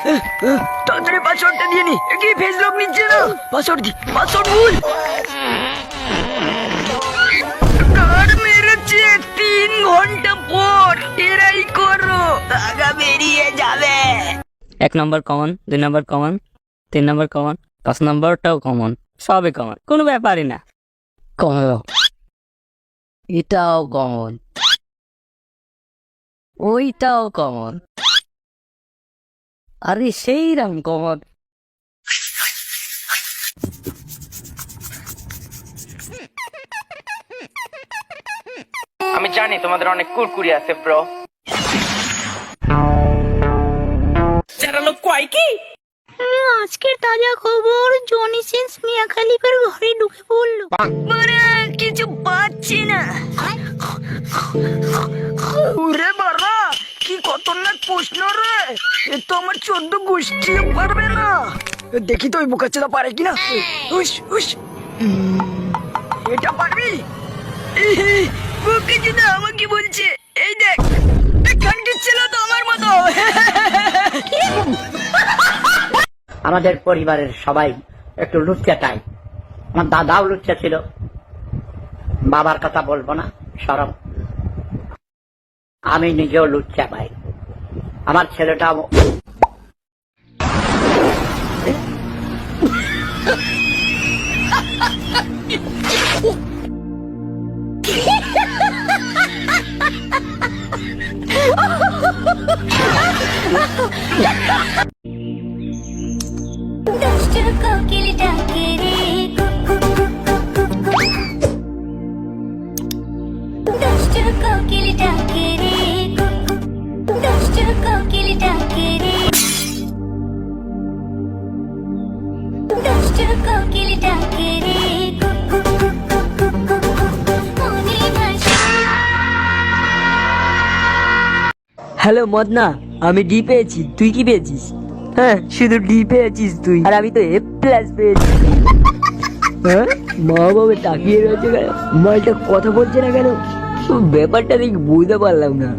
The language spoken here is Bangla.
তাড়াতাড়ি পাসওয়ার্ডটা দিয়ে নি। কি ফেস লক নিচ্ছে না। পাসওয়ার্ড দি পাসওয়ার্ড ভুল। কার মেরেছে তিন ঘণ্টা পর। এরাই করো। টাকা বেরিয়ে যাবে। এক নম্বর কমন দুই নম্বর কমন তিন নম্বর কমন পাঁচ নম্বরটাও কমন সবই কমন কোনো ব্যাপারই না। কমন এটাও কমন ওইটাও কমন আরে সেই রাম কমন আমি জানি তোমাদের অনেক কুরকুরি আছে ব্রো আজকের তাজা খবর জনি সিন্স মিয়া খালিফার ঘরে ঢুকে পড়ল। মানে কিছু পাচ্ছি না। কি প্রশ্ন রে। এ তো আমার চোদ্দ গোষ্ঠী পারবে না। দেখি তো ওই বোকাচ্ছেদা পারে কিনা। উস উস। এটা পারবি? বোকাচ্ছেদা আমাকে বলছে এই দেখ এখানকার ছিল তো আমার মতো। আমাদের পরিবারের সবাই একটু লুচ্চা চাই আমার দাদাও লুচ্চা ছিল। বাবার কথা বলব না সরম আমি নিজেও লুচ্চা পাই। আমার ছেলেটা কোকিল ডাকে দুষ্টু কোকিল ডাকে রে দুষ্টু কোকিল ডাকে রে কুকু মনে ভাসে হ্যালো মদনা আমি ডি পেয়েছি। তুই কি পেয়েছিস? হ্যাঁ শুধু ডি পেয়েছিস তুই। আর আমি তো এ প্লাস পেয়েছি। হ্যাঁ? মা বাবা তাকিয়ে রয়েছে কেন? মালটা কথা বলছে না কেন? ব্যাপারটা দেখি বুঝতে পারলাম না।